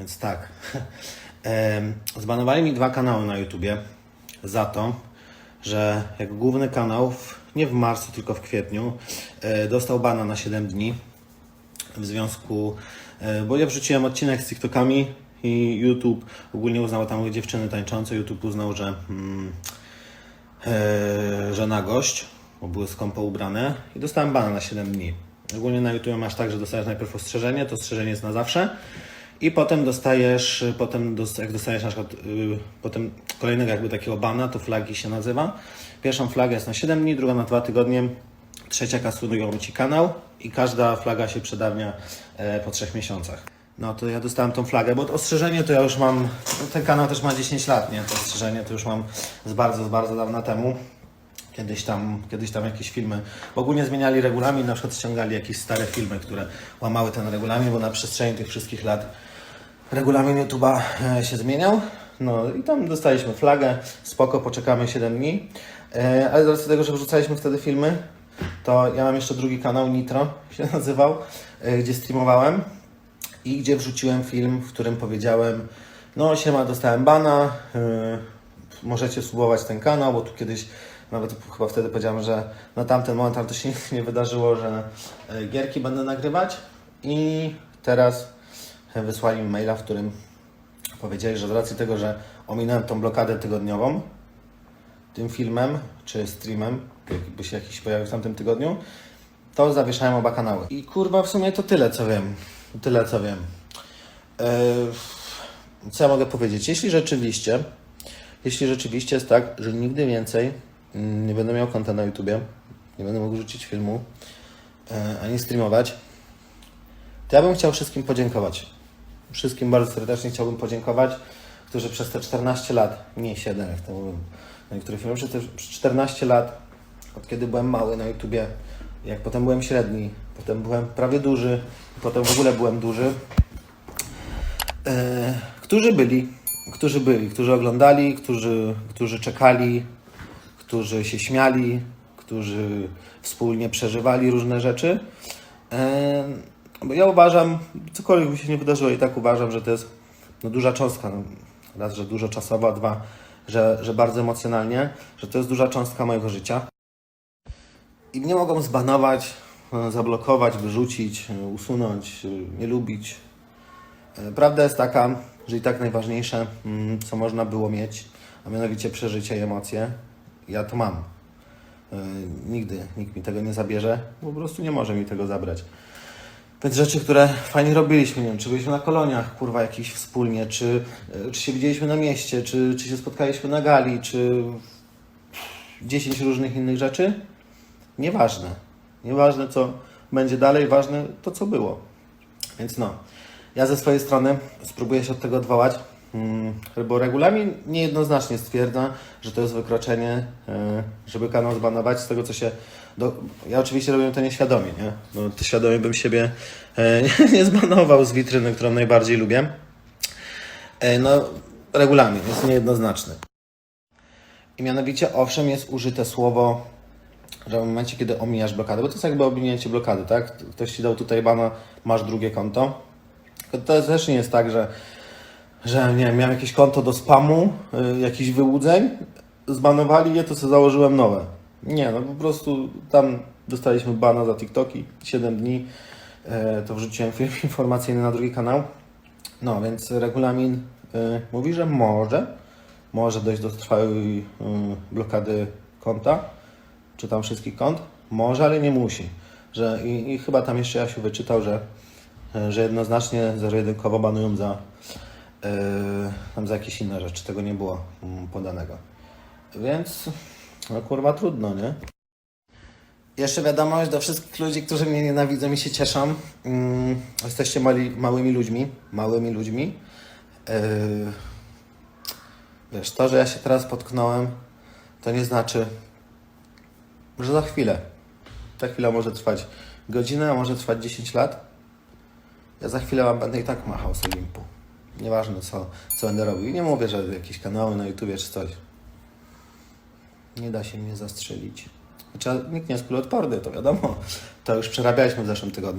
Więc tak. Zbanowali mi dwa kanały na YouTubie za to, że jak główny kanał, w, nie w marcu, tylko w kwietniu, e, dostał bana na 7 dni w związku, e, bo ja wrzuciłem odcinek z TikTokami i YouTube ogólnie uznał tam dziewczyny tańczące, YouTube uznał, że, mm, e, że nagość, bo były skąpo ubrane i dostałem bana na 7 dni. Ogólnie na YouTube masz tak, że dostajesz najpierw ostrzeżenie, to ostrzeżenie jest na zawsze i potem dostajesz, potem jak dostajesz na przykład y, potem kolejnego jakby takiego bana, to flagi się nazywa. Pierwszą flagę jest na 7 dni, druga na 2 tygodnie, trzecia kasują Ci kanał i każda flaga się przedawnia e, po 3 miesiącach. No to ja dostałem tą flagę, bo ostrzeżenie to ja już mam, no ten kanał też ma 10 lat, nie? To ostrzeżenie to już mam z bardzo, z bardzo dawna temu. Kiedyś tam, kiedyś tam jakieś filmy, ogólnie zmieniali regulamin, na przykład ściągali jakieś stare filmy, które łamały ten regulamin, bo na przestrzeni tych wszystkich lat regulamin YouTube'a e, się zmieniał. No i tam dostaliśmy flagę, spoko, poczekamy 7 dni. E, Ale z racji tego, że wrzucaliśmy wtedy filmy, to ja mam jeszcze drugi kanał, Nitro się nazywał, e, gdzie streamowałem i gdzie wrzuciłem film, w którym powiedziałem, no siema, dostałem bana, możecie subować ten kanał, bo tu kiedyś nawet chyba wtedy powiedziałem, że na tamten moment, ale to się nie wydarzyło, że e, gierki będę nagrywać i teraz e, wysłali mi maila, w którym powiedzieli, że z racji tego, że ominąłem tą blokadę tygodniową, tym filmem czy streamem, jakby się jakiś pojawił w tamtym tygodniu, to zawieszałem oba kanały. I kurwa, w sumie to tyle, co wiem. Tyle, co wiem. Eee, co ja mogę powiedzieć? Jeśli rzeczywiście, jeśli rzeczywiście jest tak, że nigdy więcej nie będę miał konta na YouTubie, nie będę mógł rzucić filmu, e, ani streamować, to ja bym chciał wszystkim podziękować. Wszystkim bardzo serdecznie chciałbym podziękować, którzy przez te 14 lat, nie 7 jak to mówią na niektórych filmach, przez te przez 14 lat, od kiedy byłem mały na YouTubie, jak potem byłem średni, potem byłem prawie duży, potem w ogóle byłem duży, e, którzy byli, którzy byli, którzy oglądali, którzy, którzy czekali, którzy się śmiali, którzy wspólnie przeżywali różne rzeczy. Bo ja uważam, cokolwiek by się nie wydarzyło, i tak uważam, że to jest no, duża cząstka. No, raz, że dużo czasowa, dwa, że, że bardzo emocjonalnie, że to jest duża cząstka mojego życia. I mnie mogą zbanować, e, zablokować, wyrzucić, e, usunąć, e, nie lubić. Prawda jest taka, że i tak najważniejsze, mm, co można było mieć, a mianowicie przeżycie i emocje, ja to mam. E, Nigdy nikt mi tego nie zabierze, po prostu nie może mi tego zabrać. Więc rzeczy, które fajnie robiliśmy, nie wiem, czy byliśmy na koloniach, kurwa, jakiś wspólnie, czy, e, czy się widzieliśmy na mieście, czy, czy się spotkaliśmy na gali, czy 10 różnych innych rzeczy, nieważne. Nieważne, co będzie dalej, ważne to, co było. Więc no, ja ze swojej strony spróbuję się od tego odwołać, bo regulamin niejednoznacznie stwierdza, że to jest wykroczenie, e, żeby kanał zbanować z tego, co się... Do... Ja oczywiście robię to nieświadomie, nie? No, to świadomie bym siebie e, nie zbanował z witryny, którą najbardziej lubię. E, No, regulamin jest niejednoznaczny. I mianowicie, owszem, jest użyte słowo że w momencie, kiedy omijasz blokadę, bo to jest jakby ominięcie blokady, tak? Ktoś ci dał tutaj bana, masz drugie konto. To też nie jest tak, że, że nie wiem, miałem jakieś konto do spamu, y, jakichś wyłudzeń, zbanowali je, to sobie założyłem nowe. Nie, no po prostu tam dostaliśmy bana za TikToki, 7 dni, e, to wrzuciłem film informacyjny na drugi kanał. No, więc regulamin y, mówi, że może, może dojść do trwałej y, blokady konta, czy tam wszystkich kont? Może, ale nie musi. Że, i, I chyba tam jeszcze Jasiu wyczytał, że, że jednoznacznie zero-jedynkowo banują za, tam za jakieś inne rzeczy. Tego nie było mm, podanego. Więc, no kurwa, trudno, nie? Jeszcze wiadomość do wszystkich ludzi, którzy mnie nienawidzą i się cieszą. Mm, jesteście mali, małymi ludźmi. Małymi ludźmi. Yy, wiesz, to, że ja się teraz potknąłem, to nie znaczy, że za chwilę. Ta chwila może trwać godzinę, a może trwać 10 lat. Ja za chwilę wam będę i tak machał z Olimpu. Nieważne co, co będę robił. Nie mówię, że jakieś kanały na YouTubie czy coś. Nie da się mnie zastrzelić. Znaczy, nikt nie jest kuloodporny, to wiadomo. To już przerabialiśmy w zeszłym tygodniu.